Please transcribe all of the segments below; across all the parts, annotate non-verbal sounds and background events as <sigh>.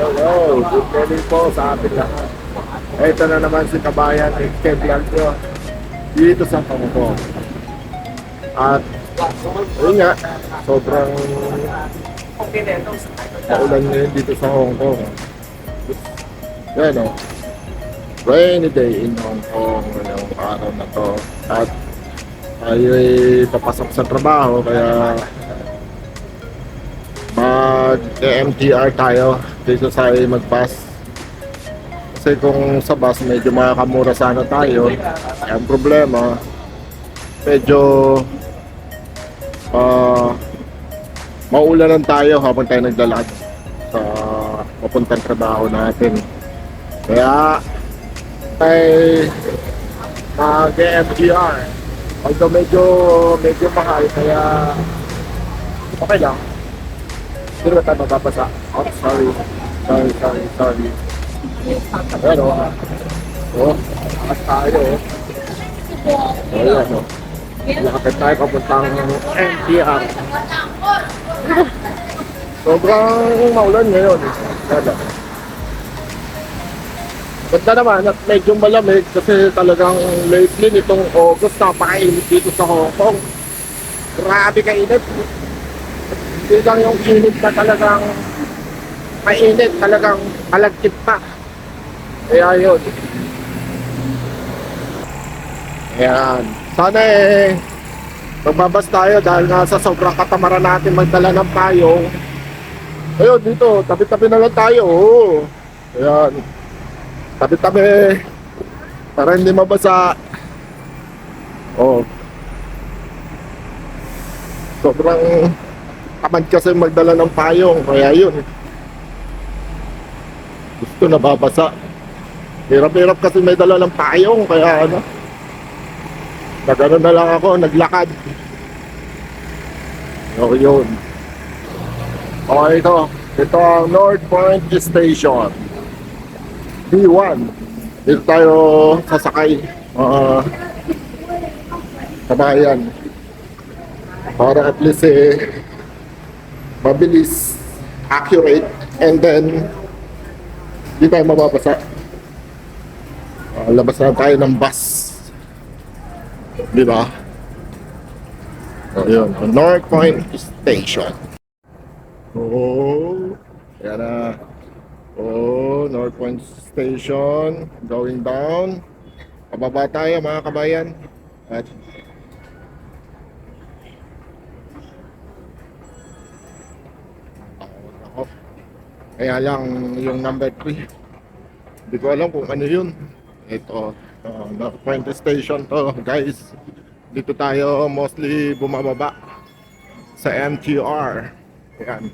Hello, good morning po sa ating lahat. Ito na naman si Kabayan Ken Blanco dito sa Pangko. At yun nga, sobrang maulan ngayon dito sa Hong Kong. Yan o. Rainy day in Hong Kong ngayong araw na to. At tayo ay papasok sa trabaho kaya mag MTR tayo dito sa mag-bus. Kasi kung sa bus medyo makakamura sana tayo. Ang problema, medyo ah maulanan tayo habang tayo naglalakad sa papuntang trabaho natin. Kaya ay mag-MTR. Although medyo medyo mahal kaya okay lang. Hindi ba tayo mababasa? Oh, sorry. Sorry, sorry, sorry. Ayan o. Oh, takas tayo o. Oh, ayan o. Lakapit tayo papuntang NTR. <laughs> Sobrang maulan ngayon. O. Ganda naman at medyo malamig kasi talagang lately nitong August napakainit dito sa Hong Kong. Grabe kainit. Hindi lang yung init na talagang mainit, talagang malagkit pa. Kaya yun. Ayan. Sana eh, magbabas tayo dahil nga sa sobrang katamaran natin magdala ng payong. Ayun, dito, tabi-tabi na lang tayo. Ayan. Tabi-tabi. Para hindi mabasa. Oh. Sobrang tamad kasi magdala ng payong. Kaya yun. Gusto na babasa. Hirap-hirap kasi may dala ng payong. Kaya ano. Nagano na lang ako. Naglakad. So yun. Okay ito. Ito ang North Point Station. B1. Dito tayo sasakay. Uh, kabayan. Para at least eh, mabilis, accurate, and then di tayo mababasa. Uh, labas na tayo ng bus. Di ba? So. North Point Station. Oh, yan na. Oh, North Point Station. Going down. Pababa tayo mga kabayan. At Kaya lang yung number 3. Hindi ko alam kung ano yun. Ito, uh, North Point Station to guys. Dito tayo mostly bumababa sa MTR. Ayan.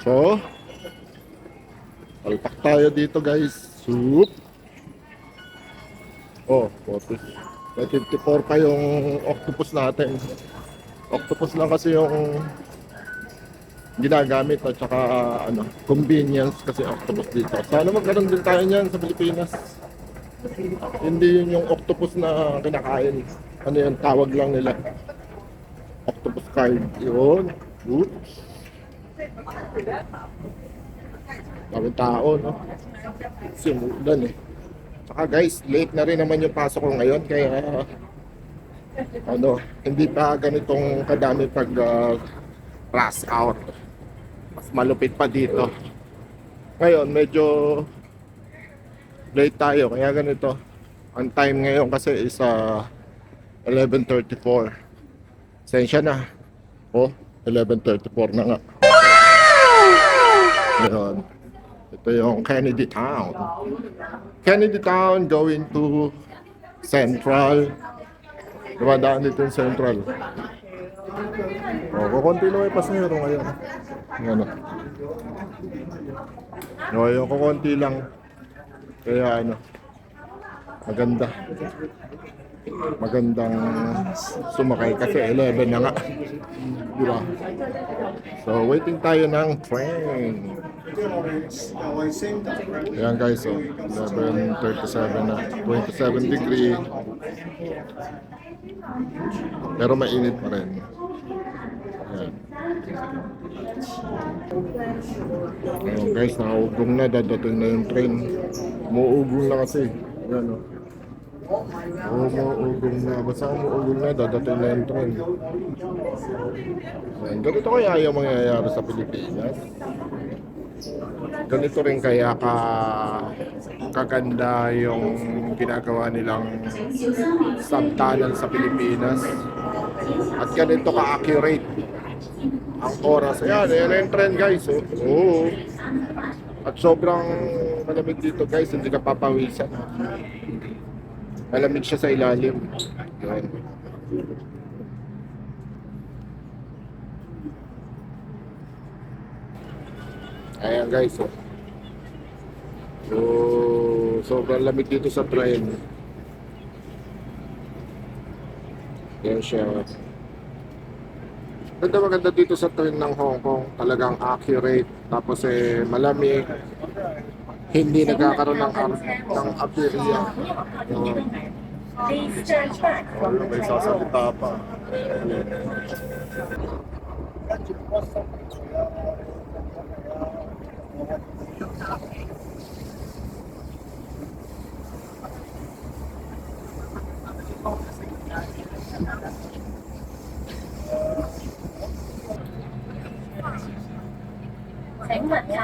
So, palpak tayo dito guys. Soup. Oh, 40. May 54 pa yung octopus natin. Octopus lang kasi yung ginagamit at saka ano, convenience kasi octopus dito. Sana magkaroon din tayo niyan sa Pilipinas. Hindi yun yung octopus na kinakain. Ano yung tawag lang nila. Octopus card. Yun. Oops. Daming tao, no? Simulan eh. Saka guys, late na rin naman yung pasok ko ngayon kaya ano, hindi pa ganitong kadami pag uh, rush hour. Mas malupit pa dito. Ngayon, medyo late tayo kaya ganito. Ang time ngayon kasi is uh, 11.34. Sensya na. Oh, 11.34 na nga. Ngayon. Ito yung Kennedy Town. Kennedy Town going to Central. Dumadaan dito yung Central. Oh, kukunti na may pasahero ngayon. Ano? No, yung kukunti lang. Kaya ano, maganda. Magandang sumakay kasi 11 na nga. Di ba? So, waiting tayo ng train. Ayan guys, oh, 11.37 na. 27 degree. Pero mainit pa rin. Ayun guys, nakaugong na, dadating na yung train. Umuugong na kasi. Yan o. Umuugong na. Basta umuugong na, dadating na yung train. Ayan, ganito kaya yung mangyayari sa Pilipinas. Ganito rin kaya ka kaganda yung ginagawa nilang subtunnel sa Pilipinas. At ganito ka-accurate ang oras. Ayan, ayan yung trend guys. Oh. Oo. At sobrang malamig dito guys, hindi ka papawisan. Malamig siya sa ilalim. Ayan. Ayan guys. Oh. So, sobrang lamig dito sa train. Ayan siya. Ganda maganda dito sa train ng Hong Kong. Talagang accurate. Tapos eh, malamig. Hindi nagkakaroon ng, ng back from the May sasalita pa. 請勿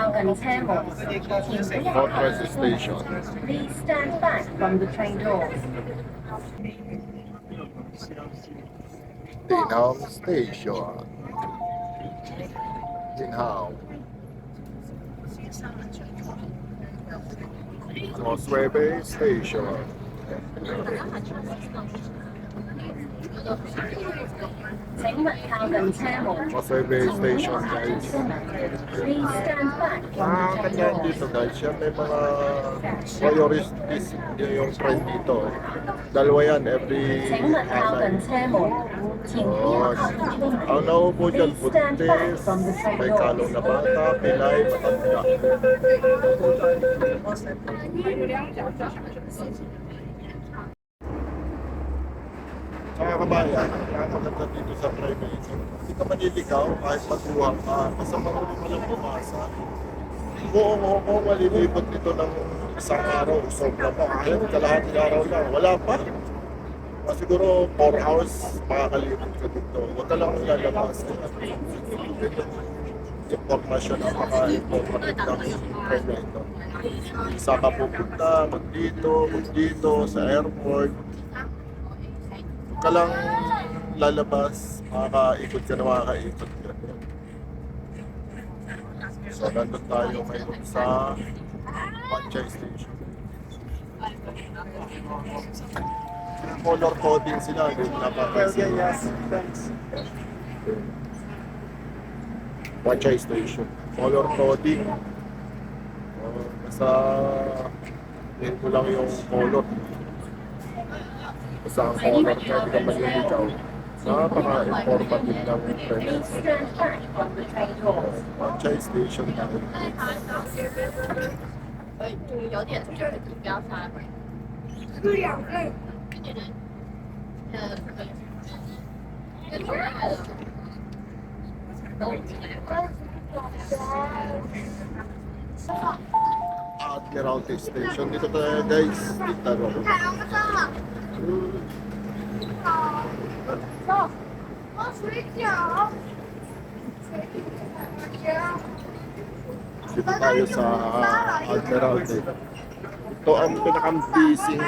Calgary Terminal Northwest Station. Please stand back from the train doors. Dinham Station. Dinham. Causeway Station. 请勿靠近车门， Causeway Station guys. Please stand back from Ah, the train kanya doors. dito guys. Yan may mga voyeuristic yung trend dito. Dalawa yan every 请勿靠近 ano. 车门，前不一 Oh, 刻 ang naupo dyan, buntis, may kalong na bata, pilay, matanda. Kabayan, kaya maganda dito sa private. Hindi ka maniligaw kahit magbuwang ka, basta marunong mo lang bumasa. Buong Hong Kong malilibot dito ng isang araw, sobra pa, kahit kalahating araw lang, wala pa. Ah, siguro 4 hours makakalibot ka dito. Huwag ka lang lalabas. Impormasyon ang maka-informative ng train na ito. Sa ka pupunta, mag dito, mag dito, sa airport. Ka lang lalabas, makakaikot ka na makakaikot ka. So, nandun tayo ngayon sa Panchay Station. Color coding sila, di ba? Napapansin. Panchay Station. Color coding. Uh, basta yun ko lang yung color. Basta ang color ka, di ka maliligaw. Napaka-informative ng Please trend. stand back from the train doors. Panchay Station tayo. 就有点就是你不要擦。呃，可以。跟同样的都进来。 Admiralty Station. Dito tayo guys. Dito tayo. 哦，水饺。 Dito tayo sa Admiralty. Ito ang pinakambising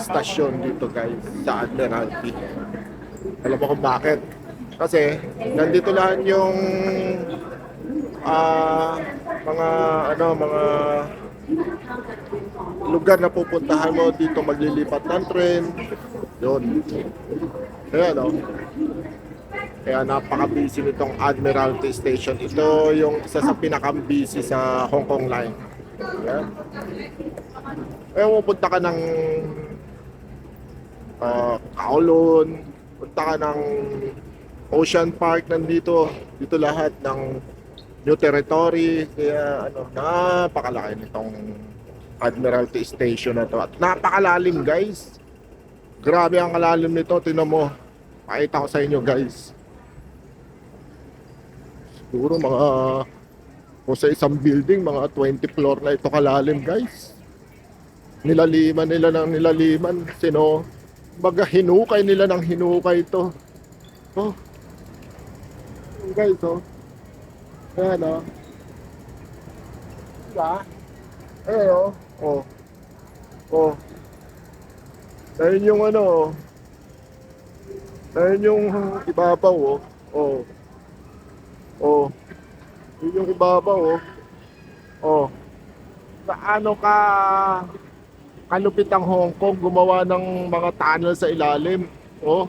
stasyon dito guys sa Admiralty. Alam mo kung bakit? Kasi nandito lang yung ah mga ano mga lugar na pupuntahan mo dito maglilipat ng tren. Yun. Kaya no. Kaya napaka-busy nitong Admiralty Station. Ito yung isa sa pinaka-busy sa Hong Kong Line. Yan. Kaya pupunta ka ng uh, Kowloon, punta ka ng Ocean Park nandito. Dito lahat ng New Territory. Kaya ano, napakalaki nitong Admiralty Station na to. At napakalalim guys. Grabe ang kalalim nito. Tinan mo. Pakita ko sa inyo guys. Siguro mga kung sa isang building, mga 20 floor na ito kalalim, guys. Nilaliman nila ng nilaliman. Sino? Baga hinukay nila ng hinukay ito. Oh. Guys, oh. Ayan, oh. Diba? Ayan, oh. Oh. Oh. Ayun yung ano, oh. Ayun yung ibabaw, oh. Oh. Oh. Yun yung ibabaw, oh. Oh. Paano ka kalupit ang Hong Kong gumawa ng mga tunnel sa ilalim? Oh.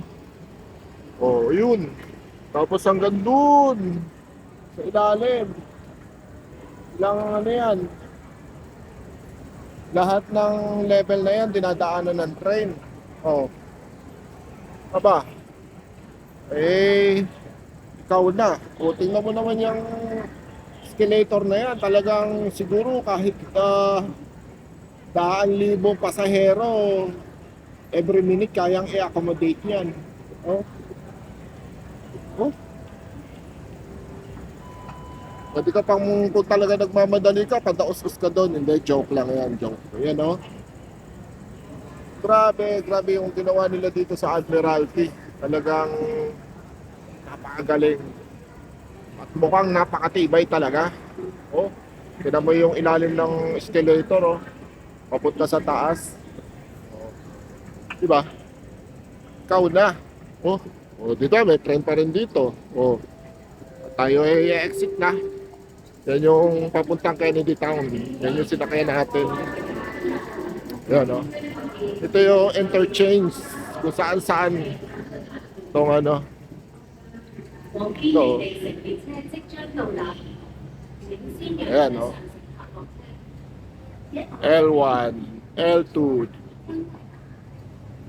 Oh, yun. Tapos hanggang dun. Sa ilalim. Ilang ano yan. Lahat ng level na yan, dinadaanan ng train. Oh. Aba. Eh, ikaw na. O, tingnan mo naman yung escalator na yan. Talagang siguro kahit ah, daan libong pasahero, every minute kayang i-accommodate yan. Oh. Oh. Pwede ka pang kung talaga nagmamadali ka, padaos-us ka doon. Hindi, joke lang yan, joke. Yan, oh. Grabe, grabe yung ginawa nila dito sa Admiralty. Talagang napakagaling. At mukhang napakatibay talaga. Oh, tignan mo yung ilalim ng escalator, oh. Papunta sa taas. Oh. Diba? Ikaw na. Oh, oh dito may train pa rin dito. Oh. Tayo ay exit na. Yan yung papuntang Kennedy Town. Yan yung sinakyan natin. Yan, no? Ito yung interchange kung saan saan itong ano. Ito. Oh. Ayan, no? L1, L2,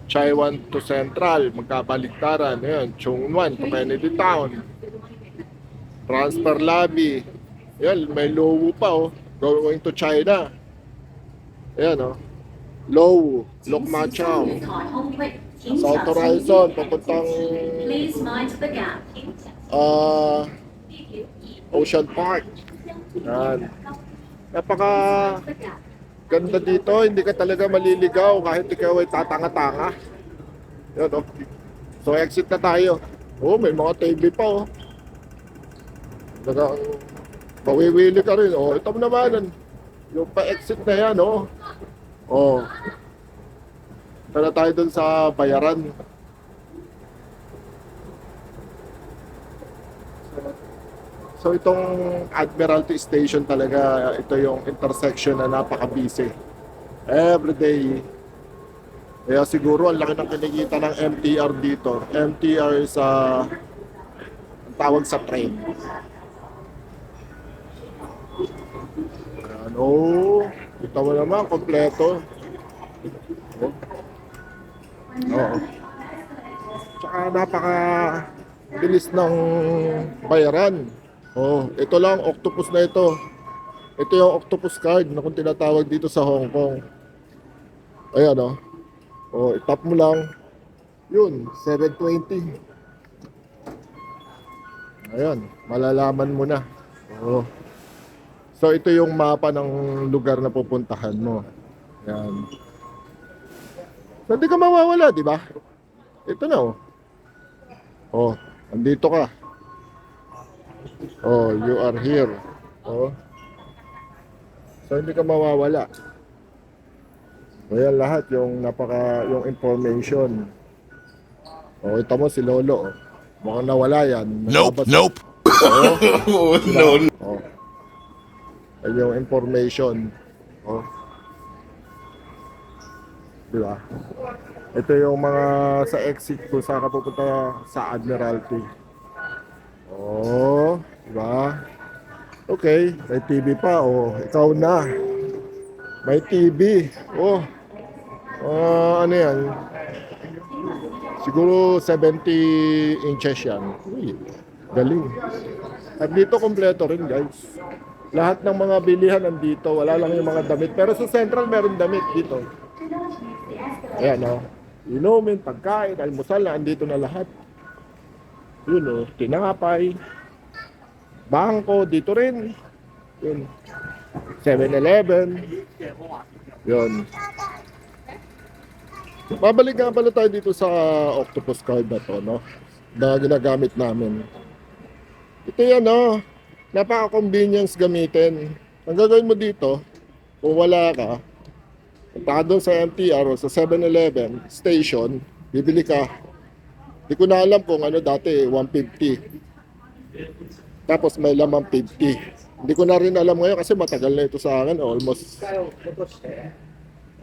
Chai Chaiwan to Central, magkabaligtaran. Ayan, Chungwan to Kennedy Town. Transfer Lobby. Yan, may Lowu pa oh. Going to China. Ayan oh. Lowu, Lokma Chow. South Horizon, papuntang uh, Ocean Park. Yan. Napaka ganda dito, hindi ka talaga maliligaw kahit ikaw ay tatanga-tanga. Yan oh. So exit na tayo. Oh, may mga TV pa oh. Talagang pawiwili ka rin. Oh, ito naman. Yung pa-exit na yan oh. Oh. Tara tayo dun sa bayaran. So itong Admiralty Station talaga, ito yung intersection na napaka-busy. Every day. Kaya siguro ang laki ng kinikita ng MTR dito. MTR is uh, tawag sa train. Ayan, oh, kita mo naman, kompleto. Oh. Oo. Tsaka napaka bilis ng bayaran. Oh, ito lang, octopus na ito. Ito yung octopus card na kung tinatawag dito sa Hong Kong. Ayan oh. Oh, itap mo lang. Yun, 720. Ayan, malalaman mo na. Oh. So ito yung mapa ng lugar na pupuntahan mo. Ayan. So, hindi ka mawawala, di ba? Ito na oh. Oh, andito ka. Oh, you are here. Oh. So hindi ka mawawala. Ayan lahat yung napaka yung information. Oh, ito mo si Lolo. Oh. Mukhang nawala yan. Nope, nope. Oh, <laughs> no, no. Yung information. Oh. Di ba? Ito yung mga sa exit ko sa kapupunta sa Admiralty. Oh, di ba? Okay, may TV pa. Oh, ikaw na. May TV. Oh. Ah, ano yan? Siguro 70 inches yan. Uy, galing. At dito kompleto rin guys. Lahat ng mga bilihan nandito. Wala lang yung mga damit. Pero sa Central meron damit dito. Ayan o. Oh. Inumin, pagkain, almusal na andito na lahat. Yun o. Oh, tinapay. Bangko, dito rin. Yun. 7-Eleven. Yun. Babalik nga pala tayo dito sa octopus card na to, no? Na ginagamit namin. Ito yan, no? Napaka-convenience gamitin. Ang gagawin mo dito, kung wala ka, punta ka doon sa MTR o sa 7-Eleven station, bibili ka. Hindi ko na alam kung ano dati, 150. Tapos may lamang 50. Hindi ko na rin alam ngayon kasi matagal na ito sa akin. Almost,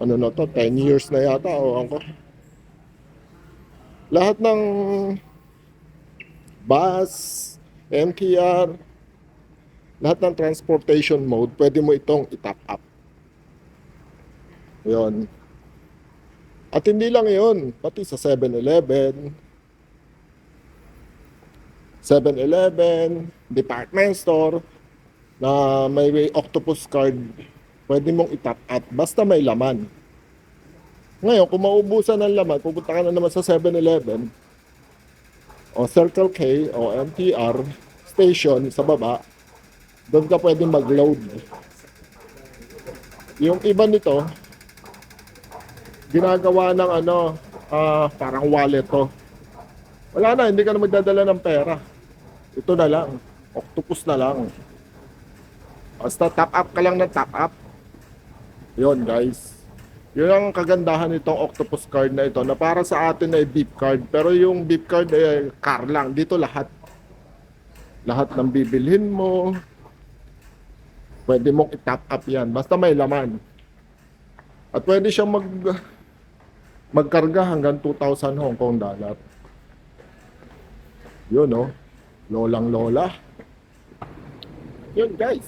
ano na to, 10 years na yata. O ako. Lahat ng bus, MTR, lahat ng transportation mode, pwede mo itong itap up. Yun. At hindi lang yun, pati sa 7-Eleven, 7-Eleven, department store, na may octopus card, pwede mong itap at basta may laman. Ngayon, kung maubusan ng laman, pupunta ka na naman sa 7-Eleven, o Circle K, o MTR, station sa baba, doon ka pwede mag-load. Yung iba nito, ginagawa ng ano, ah, parang wallet to. Wala na, hindi ka na magdadala ng pera. Ito na lang. Octopus na lang. Basta top up ka lang ng top up. Yun guys. Yun ang kagandahan nitong octopus card na ito na para sa atin ay beep card. Pero yung beep card ay car lang. Dito lahat. Lahat ng bibilhin mo. Pwede mong i-top up yan. Basta may laman. At pwede siyang mag magkarga hanggang 2,000 Hong Kong dollar. Yun, no? Lolang lola. Yun, guys.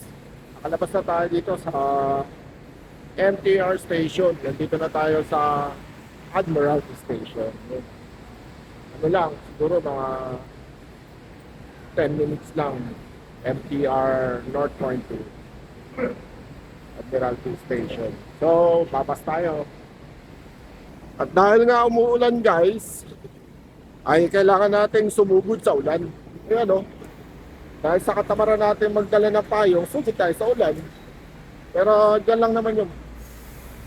Nakalabas na tayo dito sa MTR station. Nandito na tayo sa Admiralty Station. Ano lang, siguro mga 10 minutes lang. MTR North Point 2. Admiralty Station. So, babas tayo. At dahil nga umuulan guys, ay kailangan nating sumugod sa ulan. Ayan o. Dahil sa katamaran natin magdala ng payong, sugod tayo sa ulan. Pero dyan lang naman yung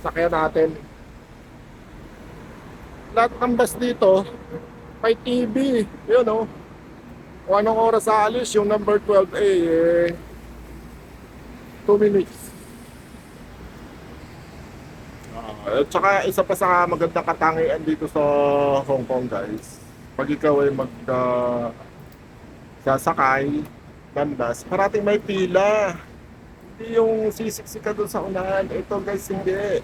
sakyan natin. Lahat ng bus dito, may TV. Yun o. Kung anong oras aalis, yung number 12A, eh, 2 minutes. Ah, At saka isa pa sa magandang katangian dito sa Hong Kong guys. Pag ikaw ay mag ah, sasakay ng bus, parating may pila. Hindi yung sisiksik ka doon sa unahan. Ito guys, hindi.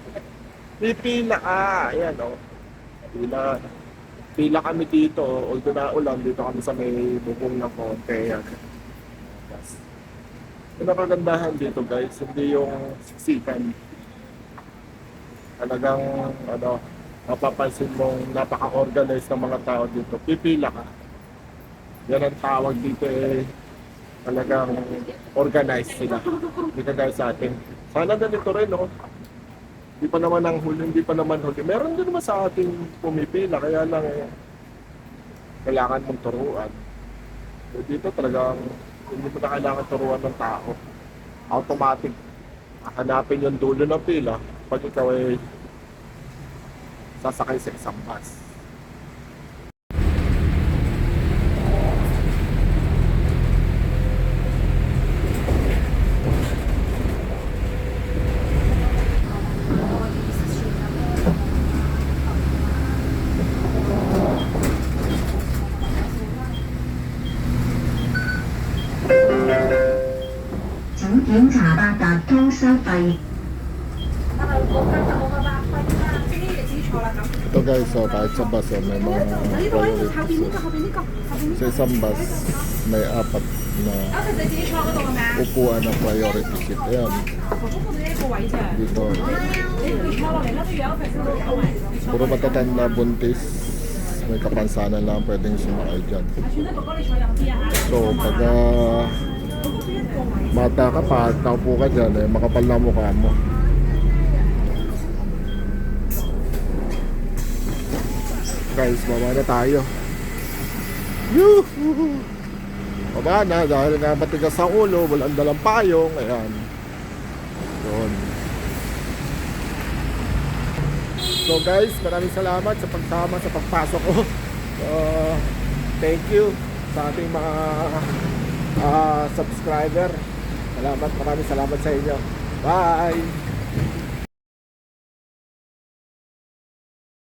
May pila ka. Ayan o. Oh. Pila. Pila kami dito. Although na ulan, dito kami sa may bubong ng konti. Ayan. Yes. Yung nakagandahan dito guys, hindi yung siksikan talagang ano, mapapansin mong napaka-organized ng mga tao dito. Pipila ka. Yan ang tawag dito eh. Talagang organized sila. Hindi ka gaya sa atin. Sana ganito rin, no? Hindi pa naman ang huli, hindi pa naman huli. Meron din naman sa ating pumipila, kaya lang eh, kailangan mong turuan. So, dito talagang hindi mo na kailangan turuan ng tao. Automatic. Hanapin yung dulo ng pila pag ikaw ay sasakay sa isang bus. Tong Sapay. Ito guys, so kahit sa bus, oh, may mga priority buses. Sa isang bus, may apat na upuan na priority seat. Ayan. Dito. Puro buntis. May kapansanan lang pwedeng sumakay dyan. So, pag mata ka pa, taupo ka dyan, eh, makapal na mukha mo. Guys, baba na tayo. Yoo-hoo! baba na dahil nga matigas sa ulo, walang dalang payong, ayan. Yun. So guys, maraming salamat sa pagsama sa pagpasok ko. <laughs> So, thank you sa ating mga ah, subscriber. Salamat, maraming salamat sa inyo. Bye!